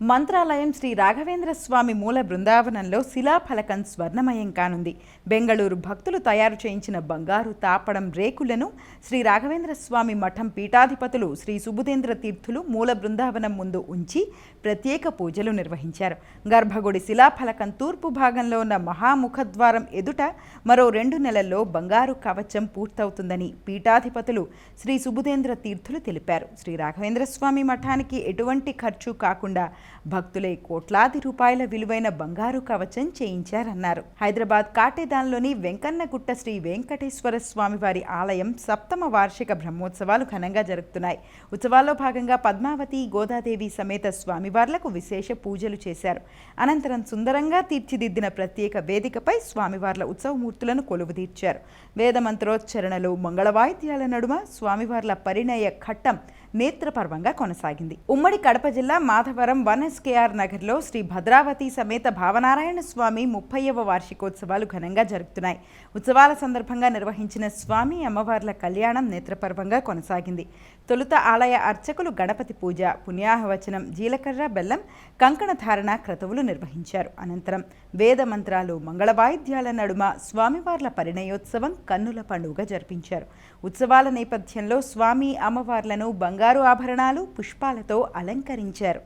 మంత్రాలయం శ్రీ రాఘవేంద్ర స్వామి మూల బృందావనంలో శిలాఫలకం స్వర్ణమయం కానుంది. బెంగళూరు భక్తులు తయారు చేయించిన బంగారు తాపడం రేకులను శ్రీ రాఘవేంద్ర స్వామి మఠం పీఠాధిపతులు శ్రీ సుబుధేంద్ర తీర్థులు మూల బృందావనం ముందు ఉంచి ప్రత్యేక పూజలు నిర్వహించారు. గర్భగుడి శిలాఫలకం తూర్పు భాగంలో ఉన్న మహాముఖద్వారం ఎదుట మరో రెండు నెలల్లో బంగారు కవచం పూర్తవుతుందని పీఠాధిపతులు శ్రీ సుబుధేంద్ర తీర్థులు తెలిపారు. శ్రీ రాఘవేంద్ర స్వామి మఠానికి ఎటువంటి ఖర్చు కాకుండా భక్తులై కోట్లాది రూపాయల విలువైన బంగారు కవచం చేయించారన్నారు. హైదరాబాద్ కాటేదాన్లోని వెంకన్నగుట్ట శ్రీ వెంకటేశ్వర స్వామివారి ఆలయం సప్తమ వార్షిక బ్రహ్మోత్సవాలు ఘనంగా జరుగుతున్నాయి. ఉత్సవాల్లో భాగంగా పద్మావతి గోదాదేవి సమేత స్వామివార్లకు విశేష పూజలు చేశారు. అనంతరం సుందరంగా తీర్చిదిద్దిన ప్రత్యేక వేదికపై స్వామివార్ల ఉత్సవమూర్తులను కొలువుదీర్చారు. వేదమంత్రోచ్చరణలు మంగళవాయిద్యాల నడుమ స్వామివార్ల పరిణయ ఘట్టం నేత్రపర్వంగా కొనసాగింది. ఉమ్మడి కడప జిల్లా మాధవరం వన్ ఎస్కేఆర్ నగర్లో శ్రీ భద్రావతి సమేత భావనారాయణ స్వామి ముప్పైవ వార్షికోత్సవాలు ఘనంగా జరుగుతున్నాయి ఉత్సవాల సందర్భంగా నిర్వహించిన స్వామి అమ్మవార్ల కళ్యాణం నేత్రపర్వంగా కొనసాగింది. తొలుత ఆలయ అర్చకులు గణపతి పూజ పుణ్యాహవచనం జీలకర్ర బెల్లం కంకణ ధారణ క్రతువులు నిర్వహించారు. అనంతరం వేద మంత్రాలు మంగళవాయిద్యాల నడుమ స్వామివార్ల పరిణయోత్సవం కన్నుల పండుగ జరిపించారు. ఉత్సవాల నేపథ్యంలో స్వామి అమ్మవార్లను బంగారు ఆభరణాలు పుష్పాలతో అలంకరించారు.